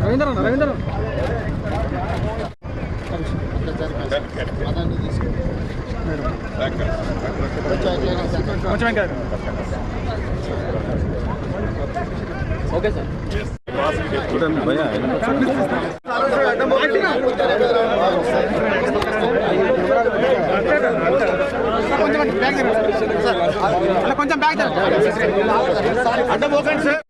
Ravindra Ravindra okay కొంచెం bag sir అడ్డం పోకండి సార్.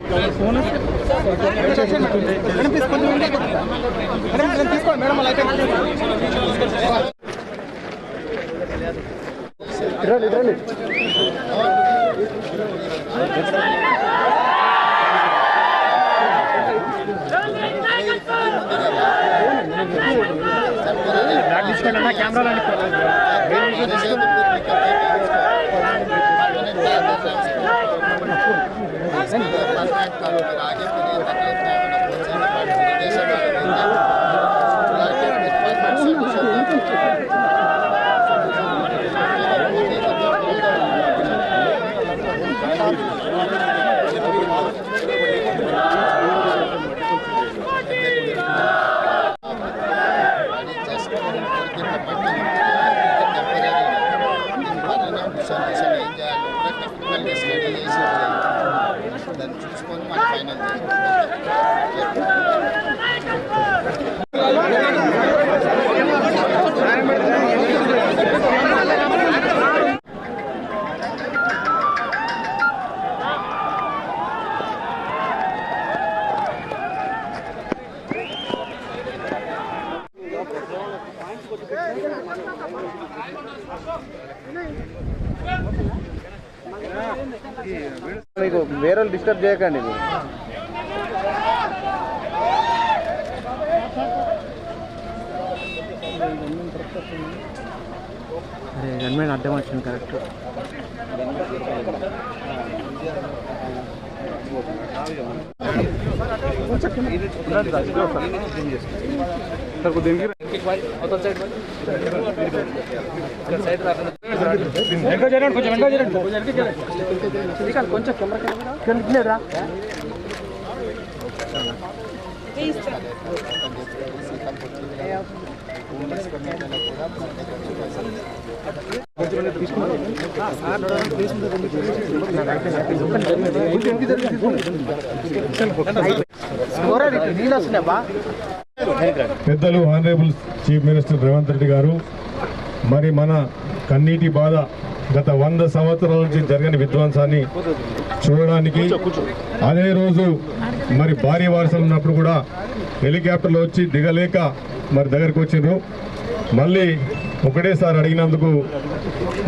ఇట్రండి బ్యాగ్ తీసుకోండి అన్న కెమెరాలు మీకు వేరే డిస్టర్బ్ చేయకండి ఇది అరే గన్మెన్ అడ్డం వచ్చింది కరెక్ట్ వెనక చేయండి కొంచెం వెనక చేయండి కొంచెం కెమెరా నీళ్ళు వస్తున్నాయా పెద్దలు honourable chief minister Revanth Reddy garu మరి మన కన్నీటి బాధ గత వంద సంవత్సరాల నుంచి జరగని విధ్వంసాన్ని చూడడానికి అదే రోజు మరి భారీ వర్షం ఉన్నప్పుడు కూడా హెలికాప్టర్లో వచ్చి దిగలేక మరి దగ్గరికి వచ్చిండ్రు. మళ్ళీ ఒకటేసారి అడిగినందుకు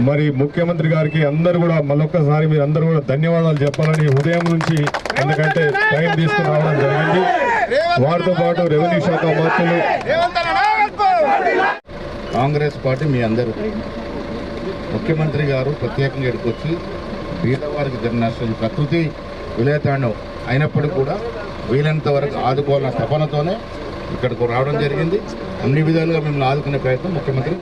మరి ముఖ్యమంత్రి గారికి అందరూ కూడా మళ్ళొక్కసారి మీరు అందరూ కూడా ధన్యవాదాలు చెప్పాలని ఉదయం నుంచి ఎందుకంటే టైం తీసుకుని రావడం జరిగింది. వారితో పాటు రెవెన్యూ శాఖ మంత్రులు. కాంగ్రెస్ పార్టీ మీ అందరూ. ముఖ్యమంత్రి గారు ప్రత్యేకంగా ఇక్కడికి వచ్చి పేదవారికి జరిగిన నష్టం ప్రకృతి విలేతాండం అయినప్పటికీ కూడా వీలైనంత వరకు ఆదుకోవాలన్న తపనతోనే ఇక్కడికి రావడం జరిగింది. అన్ని విధాలుగా మిమ్మల్ని ఆదుకునే ప్రయత్నం ముఖ్యమంత్రి.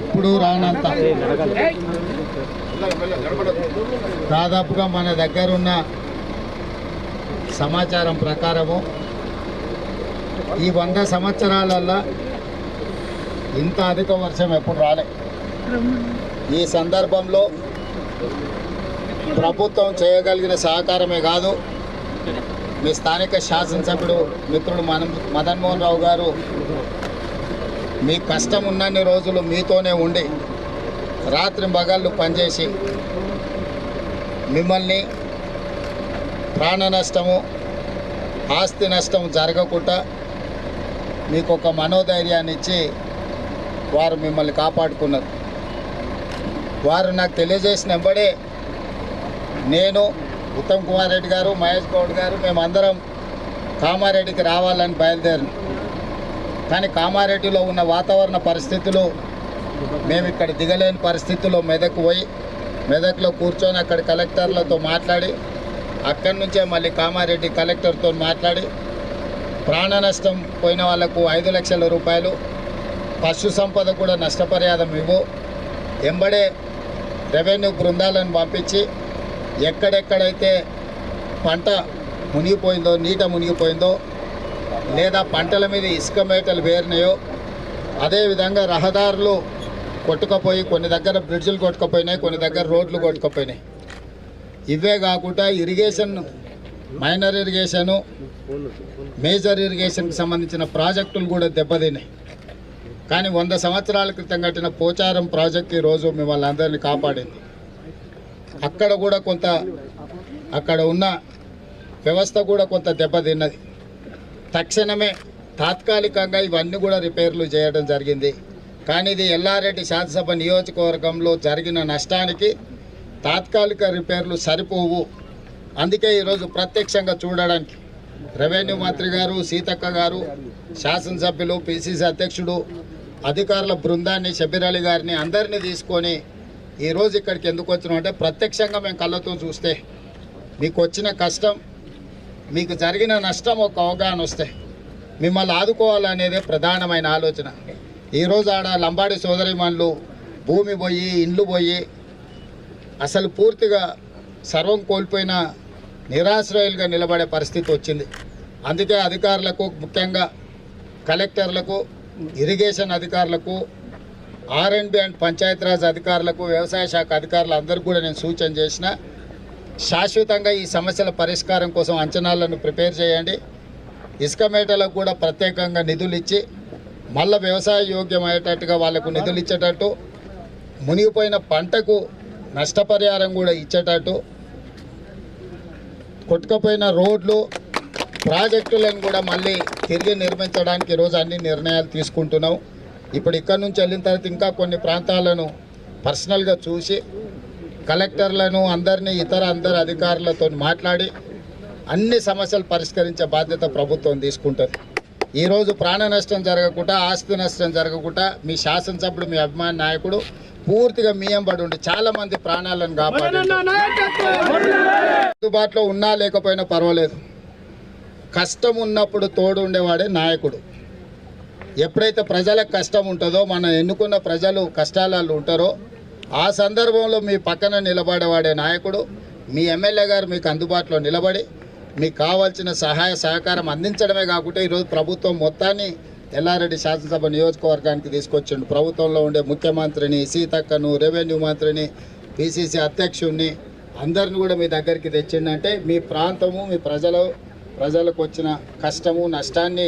ఎప్పుడూ రానంత. దాదాపుగా మన దగ్గర ఉన్న సమాచారం ప్రకారము ఈ వంద సంవత్సరాలల్లో ఇంత అధిక వర్షం ఎప్పుడు రాలే. ఈ సందర్భంలో ప్రభుత్వం చేయగలిగిన సహకారమే కాదు మీ స్థానిక శాసనసభ్యుడు మిత్రుడు మన మదన్మోహన్ రావు గారు మీ కష్టం ఉన్నన్ని రోజులు మీతోనే ఉండి రాత్రి పగళ్ళు పనిచేసి మిమ్మల్ని ప్రాణ నష్టము ఆస్తి నష్టం జరగకుండా మీకు ఒక మనోధైర్యాన్ని ఇచ్చి వారు మిమ్మల్ని కాపాడుకున్నారు. వారు నాకు తెలియజేసిన వెంబడే నేను ఉత్తమ్ కుమార్ రెడ్డి గారు మహేష్ గౌడ్ గారు మేమందరం కామారెడ్డికి రావాలని బయలుదేరిన. కానీ కామారెడ్డిలో ఉన్న వాతావరణ పరిస్థితులు మేము ఇక్కడ దిగలేని పరిస్థితుల్లో మెదక్ పోయి మెదక్లో కూర్చొని అక్కడ కలెక్టర్లతో మాట్లాడి అక్కడి నుంచే మళ్ళీ కామారెడ్డి కలెక్టర్తో మాట్లాడి ప్రాణ నష్టం పోయిన వాళ్ళకు ఐదు లక్షల రూపాయలు పశు సంపద కూడా నష్టపరిహారం ఇవ్వు ఎంబడే రెవెన్యూ బృందాలను పంపించి ఎక్కడెక్కడైతే పంట మునిగిపోయిందో నీట మునిగిపోయిందో లేదా పంటల మీద ఇసుక మేటలు వేరినాయో అదేవిధంగా రహదారులు కొట్టుకపోయి కొన్ని దగ్గర బ్రిడ్జ్లు కొట్టుకపోయినాయి కొన్ని దగ్గర రోడ్లు కొట్టుకపోయినాయి. ఇవే కాకుండా ఇరిగేషన్ మైనర్ ఇరిగేషను మేజర్ ఇరిగేషన్కి సంబంధించిన ప్రాజెక్టులు కూడా దెబ్బతిన్నాయి. కానీ వంద సంవత్సరాల క్రితం కట్టిన పోచారం ప్రాజెక్ట్ ఈరోజు మిమ్మల్ని అందరినీ కాపాడింది. అక్కడ కూడా కొంత అక్కడ ఉన్న వ్యవస్థ కూడా కొంత దెబ్బతిన్నది. తక్షణమే తాత్కాలికంగా ఇవన్నీ కూడా రిపేర్లు చేయడం జరిగింది. కానీ ఇది ఎల్లారెడ్డి శాసనసభ నియోజకవర్గంలో జరిగిన నష్టానికి తాత్కాలిక రిపేర్లు సరిపోవు. అందుకే ఈరోజు ప్రత్యక్షంగా చూడడానికి రెవెన్యూ మంత్రి గారు సీతక్క గారు శాసనసభ్యులు పిసిసి అధ్యక్షుడు అధికారుల బృందాన్ని షబీర్ అలీ గారిని అందరినీ తీసుకొని ఈరోజు ఇక్కడికి ఎందుకు వచ్చినాం అంటే ప్రత్యక్షంగా మేము కళ్ళతో చూస్తే మీకు వచ్చిన కష్టం మీకు జరిగిన నష్టం ఒక అవగాహన వస్తే మిమ్మల్ని ఆదుకోవాలనేదే ప్రధానమైన ఆలోచన. ఈరోజు ఆడ లంబాడి సోదరిమన్లు భూమి పోయి ఇండ్లు పోయి అసలు పూర్తిగా సర్వం కోల్పోయిన నిరాశ్రయులుగా నిలబడే పరిస్థితి వచ్చింది. అందుకే అధికారులకు ముఖ్యంగా కలెక్టర్లకు ఇరిగేషన్ అధికారులకు R and B and Panchayati Raj అధికారులకు వ్యవసాయ శాఖ అధికారులు అందరికీ కూడా నేను సూచన చేసిన శాశ్వతంగా ఈ సమస్యల పరిష్కారం కోసం అంచనాలను ప్రిపేర్ చేయండి. ఇసుక మేటలకు కూడా ప్రత్యేకంగా నిధులు ఇచ్చి మళ్ళీ వ్యవసాయ యోగ్యం అయ్యేటట్టుగా వాళ్ళకు నిధులు ఇచ్చేటట్టు మునిగిపోయిన పంటకు నష్టపరిహారం కూడా ఇచ్చేటట్టు కొట్టుకుపోయిన రోడ్లు ప్రాజెక్టులను కూడా మళ్ళీ తిరిగి నిర్మించడానికి ఈరోజు అన్ని నిర్ణయాలు తీసుకుంటున్నాం. ఇప్పుడు ఇక్కడ నుంచి వెళ్ళిన తర్వాత ఇంకా కొన్ని ప్రాంతాలను పర్సనల్గా చూసి కలెక్టర్లను అందరినీ ఇతర అందరు అధికారులతో మాట్లాడి అన్ని సమస్యలు పరిష్కరించే బాధ్యత ప్రభుత్వం తీసుకుంటుంది. ఈరోజు ప్రాణ నష్టం జరగకుండా ఆస్తి నష్టం జరగకుండా మీ శాసనసభ్యుడు మీ అభిమాన నాయకుడు పూర్తిగా మీయంబడి ఉండి చాలా మంది ప్రాణాలను కాపాడి అందుబాటులో ఉన్నా లేకపోయినా పర్వాలేదు. కష్టం ఉన్నప్పుడు తోడు ఉండేవాడే నాయకుడు. ఎప్పుడైతే ప్రజలకు కష్టం ఉంటుందో మనం ఎన్నుకున్న ప్రజలు కష్టాలలో ఉంటారో ఆ సందర్భంలో మీ పక్కన నిలబడేవాడే నాయకుడు. మీ ఎమ్మెల్యే గారు మీకు అందుబాటులో నిలబడి మీకు కావాల్సిన సహాయ సహకారం అందించడమే కాకుండా ఈరోజు ప్రభుత్వం మొత్తాన్ని ఎల్లారెడ్డి శాసనసభ నియోజకవర్గానికి తీసుకొచ్చిండు. ప్రభుత్వంలో ఉండే ముఖ్యమంత్రిని సీతక్కను రెవెన్యూ మంత్రిని పిసిసి అధ్యక్షుడిని అందరిని కూడా మీ దగ్గరికి తెచ్చిండంటే మీ ప్రాంతము మీ ప్రజలు ప్రజలకు వచ్చిన కష్టము నష్టాన్ని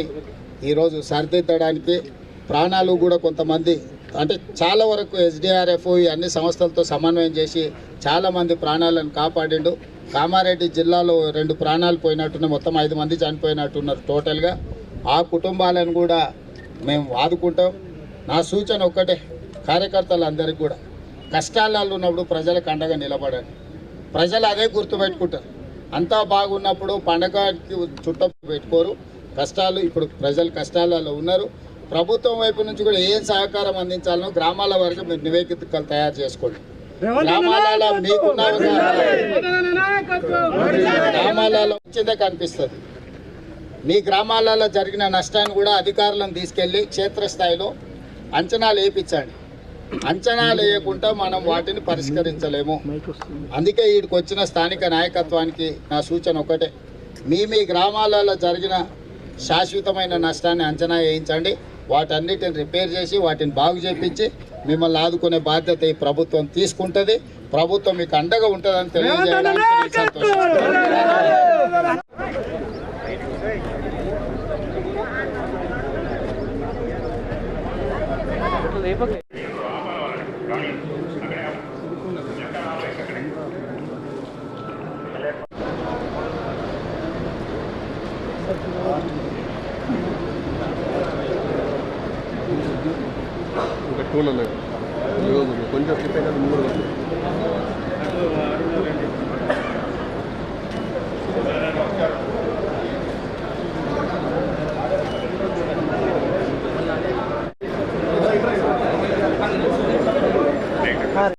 ఈరోజు సరిదిద్దడానికి ప్రాణాలు కూడా కొంతమంది అంటే చాలా వరకు ఎస్డిఆర్ఎఫ్ ఈ అన్ని సంస్థలతో సమన్వయం చేసి చాలామంది ప్రాణాలను కాపాడిండు. కామారెడ్డి జిల్లాలో రెండు ప్రాణాలు పోయినట్టున్న మొత్తం ఐదు మంది చనిపోయినట్టున్నారు టోటల్గా. ఆ కుటుంబాలను కూడా మేము ఆదుకుంటాం నా సూచన ఒక్కటే కార్యకర్తలందరికీ కూడా. కష్టాలలో ఉన్నప్పుడు ప్రజలకు అండగా నిలబడండి. ప్రజలు అదే గుర్తుపెట్టుకుంటారు అంతా బాగున్నప్పుడు పండగకి చుట్ట పెట్టుకోరు. కష్టాలు ఇప్పుడు ప్రజలు కష్టాలలో ఉన్నారు. ప్రభుత్వం వైపు నుంచి కూడా ఏం సహకారం అందించాలనో గ్రామాల వరకు మీరు నివేదికలు తయారు చేసుకోండి. గ్రామాలలో మీకున్న గ్రామాలలో వచ్చిందే కనిపిస్తుంది. మీ గ్రామాలలో జరిగిన నష్టాన్ని కూడా అధికారులను తీసుకెళ్ళి క్షేత్రస్థాయిలో అంచనాలు వేయించండి అంచనాలు వేయకుండా మనం వాటిని పరిష్కరించలేము. అందుకే వీడికి వచ్చిన స్థానిక నాయకత్వానికి నా సూచన ఒకటే. మీ మీ గ్రామాలలో జరిగిన శాశ్వతమైన నష్టాన్ని అంచనా వేయించండి. వాటన్నిటిని రిపేర్ చేసి వాటిని బాగు చేపించి మిమ్మల్ని ఆదుకునే బాధ్యత ఈ ప్రభుత్వం తీసుకుంటుంది ప్రభుత్వం మీకు అండగా ఉంటుందని తెలియజేయడానికి. ఇంకా టూన్ ఉన్నాయి. కొంచెం స్లిప్ అయినా ముందు కూడా